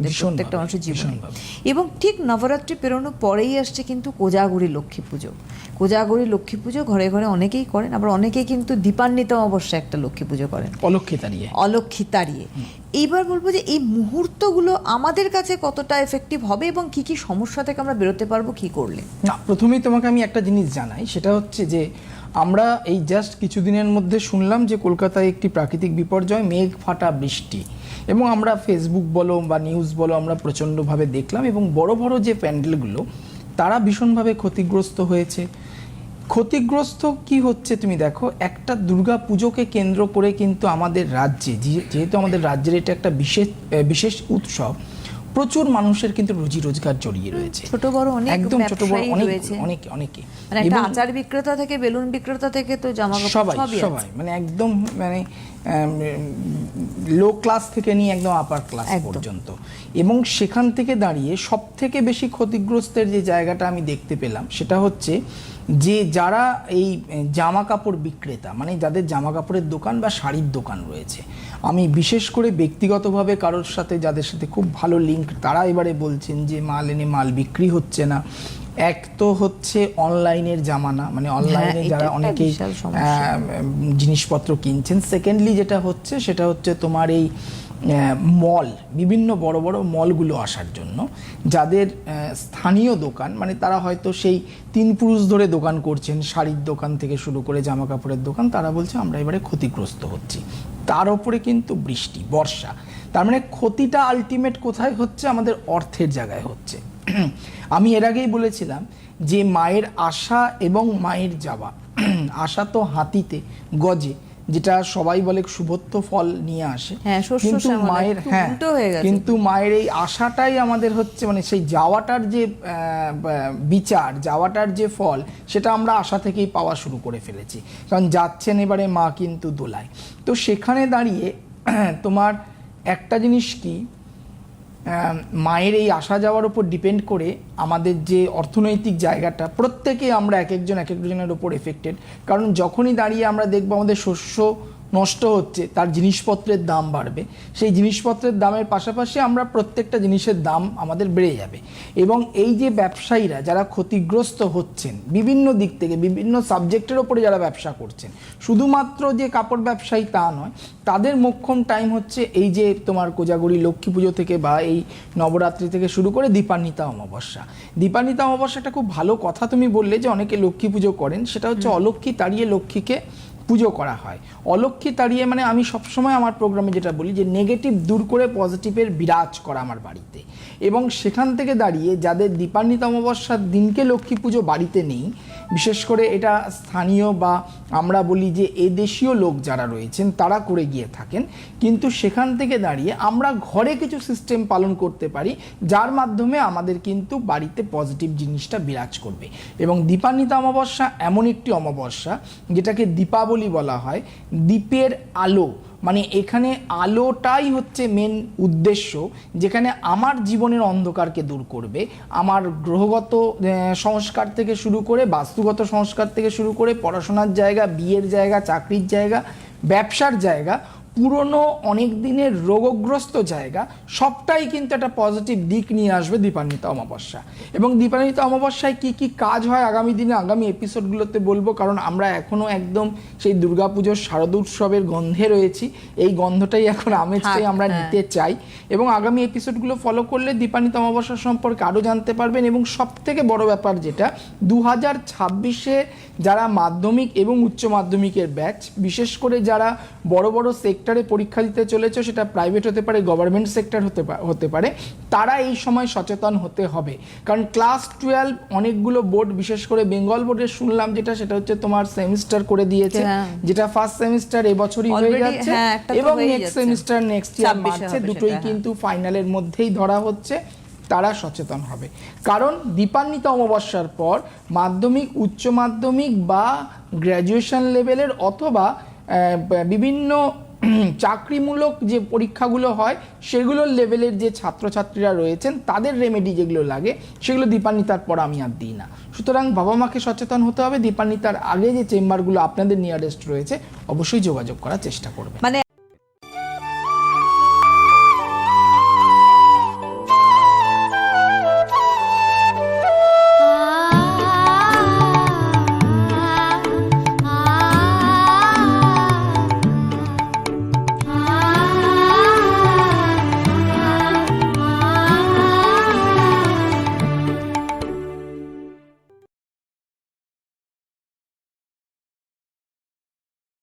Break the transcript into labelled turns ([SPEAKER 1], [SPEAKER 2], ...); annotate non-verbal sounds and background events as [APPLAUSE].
[SPEAKER 1] আমাদের প্রত্যেকটা মানুষের জীবনে এবং ঠিক নবরাত্রি পেরোনোর পরেই আসছে কিন্তু কোজাগরি লক্ষ্মী পুজো। কোজাগরি লক্ষ্মী পুজো ঘরে ঘরে অনেকেই করেন আবার অনেকেই কিন্তু দীপান্বিত অবশ্যই একটা লক্ষ্মী পুজো করেন।
[SPEAKER 2] অলক্ষে দাঁড়িয়ে
[SPEAKER 1] অলক্ষী তাড়িয়ে। এইবার বলব যে এই মুহূর্তগুলো আমাদের কাছে কতটা এফেক্টিভ হবে এবং কি কি সমস্যা থেকে আমরা বেরোতে পারব কি করলে?
[SPEAKER 2] না প্রথমেই তোমাকে আমি একটা জিনিস জানাই সেটা হচ্ছে যে আমরা এই জাস্ট কিছুদিনের মধ্যে শুনলাম যে কলকাতায় একটি প্রাকৃতিক বিপর্যয় মেঘ ফাটা বৃষ্টি। এবং আমরা ফেসবুক বলো বা নিউজ বলো আমরা প্রচণ্ডভাবে দেখলাম এবং বড় বড় যে প্যান্ডেলগুলো, তারা ভীষণভাবে ক্ষতিগ্রস্ত হয়েছে। ক্ষতিগ্রস্ত কি হচ্ছে তুমি দেখো, একটা দুর্গা পুজোকে কেন্দ্র করে কিন্তু আমাদের রাজ্যে যেহেতু আমাদের রাজ্যের এটা একটা বিশেষ বিশেষ উৎসব প্রচুর মানুষের কিন্তু রুজি রোজগার জড়িয়ে রয়েছে।
[SPEAKER 1] ছোট বড় অনেক
[SPEAKER 2] একদম ছোট বড় অনেক অনেকে অনেকে।
[SPEAKER 1] মানে একটা আচার বিক্রেতা থেকে বেলুন বিক্রেতা থেকে তো জামা
[SPEAKER 2] সবাই
[SPEAKER 1] সবাই
[SPEAKER 2] মানে একদম মানে লো ক্লাস থেকে নিয়ে একদম আপার ক্লাস পর্যন্ত। এবং সেখান থেকে দাঁড়িয়ে সব থেকে বেশি ক্ষতিগ্রস্তের যে জায়গাটা আমি দেখতে পেলাম সেটা হচ্ছে যে যারা এই জামা কাপড় বিক্রেতা মানে যাদের জামা কাপড়ের দোকান বা শাড়ির দোকান রয়েছে আমি বিশেষ করে ব্যক্তিগতভাবে কারোর সাথে যাদের সাথে খুব ভালো লিঙ্ক তারা এবারে বলছেন যে মাল এনে মাল বিক্রি হচ্ছে না। এক তো হচ্ছে অনলাইনের জামানা মানে অনলাইনে
[SPEAKER 1] হ্যাঁ,
[SPEAKER 2] যারা
[SPEAKER 1] একটা
[SPEAKER 2] অনেকেই জিনিসপত্র কিনছেন। সেকেন্ডলি যেটা হচ্ছে সেটা হচ্ছে তোমার এই মল, বিভিন্ন বড় বড় মলগুলো আসার জন্য, যাদের স্থানীয় দোকান মানে তারা হয়তো সেই তিন পুরুষ ধরে দোকান করছেন, শাড়ির দোকান থেকে শুরু করে জামা কাপড়ের দোকান, তারা বলছে আমরা এবারে ক্ষতিগ্রস্ত হচ্ছি। তার ওপরে কিন্তু বৃষ্টি, বর্ষা, তার মানে ক্ষতিটা আলটিমেট কোথায় হচ্ছে? আমাদের অর্থের জায়গায় হচ্ছে। [CLEARS THROAT] আমি এর আগেই বলেছিলাম যে মায়ের আশা এবং মায়ের যাওয়া, [CLEARS THROAT] আশা তো হাতিতে গজে। যেটা সবাই বলে শুভত্ব ফল নিয়ে আসে।
[SPEAKER 1] হ্যাঁ,
[SPEAKER 2] কিন্তু মায়ের হ্যাঁ। কিন্তু মায়ের এই আশাটাই আমাদের হচ্ছে মানে সেই যাওয়াটার যে বিচার যাওয়াটার যে ফল সেটা আমরা আশা থেকেই পাওয়া শুরু করে ফেলেছি। কারণ যাচ্ছেন এবারে মা কিন্তু দোলায়। তো সেখানে দাঁড়িয়ে [CLEARS THROAT] তোমার একটা জিনিস কি মায়ের এই আসা যাওয়ার উপর ডিপেন্ড করে আমাদের যে অর্থনৈতিক জায়গাটা, প্রত্যেকে আমরা এক একজন, এক একজনের ওপর এফেক্টেড কারণ যখনই দাঁড়িয়ে আমরা দেখব আমাদের শস্য নষ্ট হচ্ছে, তার জিনিসপত্রের দাম বাড়বে। সেই জিনিসপত্রের দামের পাশাপাশি আমরা প্রত্যেকটা জিনিসের দাম আমাদের বেড়ে যাবে। এবং এই যে ব্যবসায়ীরা যারা ক্ষতিগ্রস্ত হচ্ছেন, বিভিন্ন দিক থেকে, বিভিন্ন সাবজেক্টের ওপরে যারা ব্যবসা করছেন, শুধুমাত্র যে কাপড় ব্যবসায়ী তা নয়, তাদের মোক্ষম টাইম হচ্ছে এই যে তোমার কোজাগরি লক্ষ্মী পুজো থেকে বা এই নবরাত্রি থেকে শুরু করে দীপান্বিতা অমাবস্যা। দীপান্বিতা অবশ্য একটা খুব ভালো কথা তুমি বললে যে অনেকে লক্ষ্মী পুজো করেন সেটা হচ্ছে অলক্ষ্মী তাড়িয়ে লক্ষ্মীকে পুজো করা হয়। অলক্ষ্মী তাড়িয়ে মানে আমি সবসময় আমার প্রোগ্রামে যেটা বলি যে নেগেটিভ দূর করে পজিটিভের বিরাজ করা আমার বাড়িতে। এবং সেখান থেকে দাঁড়িয়ে যাদের দীপান্বিতা অমাবস্যার দিনকে লক্ষ্মী পুজো বাড়িতে নেই বিশেষ করে এটা স্থানীয় বা আমরা বলি যে এদেশীয় লোক যারা রয়েছেন, তারা করে গিয়ে থাকেন। কিন্তু সেখান থেকে দাঁড়িয়ে আমরা ঘরে কিছু সিস্টেম পালন করতে পারি, যার মাধ্যমে আমাদের কিন্তু বাড়িতে পজিটিভ জিনিসটা বিরাজ করবে। এবং দীপান্বিতা অমাবস্যা এমন একটি অমাবস্যা, যেটাকে দীপাবলি বলা হয়। দ্বীপের আলো মানে এখানে আলোটাই হচ্ছে মেন উদ্দেশ্য, যেখানে আমার জীবনের অন্ধকারকে দূর করবে, আমার গ্রহগত সংস্কার থেকে শুরু করে, বাস্তুগত সংস্কার থেকে শুরু করে, পড়াশোনার জায়গা, বিয়ের জায়গা, চাকরির জায়গা, ব্যবসার জায়গা পুরনো অনেক দিনের রোগগ্রস্ত জায়গা সবটাই কিন্তু একটা পজিটিভ দিক নিয়ে আসবে দীপান্বিতা অমাবস্যা। এবং দীপান্বিতা অমাবস্যায় কি কি কাজ হয় আগামী দিনে আগামী এপিসোডগুলোতে বলব কারণ আমরা এখনও একদম সেই দুর্গাপুজোর শারদ উৎসবের গন্ধে রয়েছি। এই গন্ধটাই এখন আমেজটাই
[SPEAKER 1] থাক,
[SPEAKER 2] আমরা
[SPEAKER 1] হ্যাঁ।
[SPEAKER 2] নিতে চাই। এবং আগামী এপিসোডগুলো ফলো করলে দীপান্বিতা অমাবস্যা সম্পর্কে আরও জানতে পারবেন। এবং সব থেকে বড় ব্যাপার যেটা দু হাজার ছাব্বিশে যারা মাধ্যমিক এবং উচ্চ মাধ্যমিকের ব্যাচ বিশেষ করে যারা বড় বড় সেক্টরে পরীক্ষা দিতে চলেছে সেটা প্রাইভেট হতে পারে গভর্নমেন্ট সেক্টর হতে হতে পারে তারা এই সময় সচেতন হতে হবে কারণ ক্লাস টুয়েলভ অনেকগুলো বোর্ড বিশেষ করে বেঙ্গল বোর্ডের শুনলাম যেটা সেটা হচ্ছে তোমার সেমিস্টার করে দিয়েছে
[SPEAKER 1] হ্যাঁ।
[SPEAKER 2] যেটা ফার্স্ট সেমিস্টার এবছরই হয়ে যাচ্ছে
[SPEAKER 1] হ্যাঁ,
[SPEAKER 2] এবং নেক্সট সেমিস্টার নেক্সট ইয়ার
[SPEAKER 1] 26
[SPEAKER 2] মার্চে দুটোই
[SPEAKER 1] হ্যাঁ।
[SPEAKER 2] কিন্তু ফাইনালের মধ্যেই ধরা হচ্ছে তারা সচেতন হবে কারণ দীপান্বিত অমাবস্যার পর মাধ্যমিক উচ্চ মাধ্যমিক বা গ্র্যাজুয়েশন লেভেলের অথবা বিভিন্ন চাকরিমূলক যে পরীক্ষাগুলো হয়, সেগুলোর লেভেলের যে ছাত্রছাত্রীরা রয়েছেন, তাদের রেমেডি যেগুলো লাগে, সেগুলো দীপান্বিতার পর আমি আর দিই না। সুতরাং বাবা মাকে সচেতন হতে হবে, দীপান্বিতার আগে যে চেম্বারগুলো আপনাদের নিয়ারেস্ট রয়েছে, অবশ্যই যোগাযোগ করার চেষ্টা করবে
[SPEAKER 1] মানে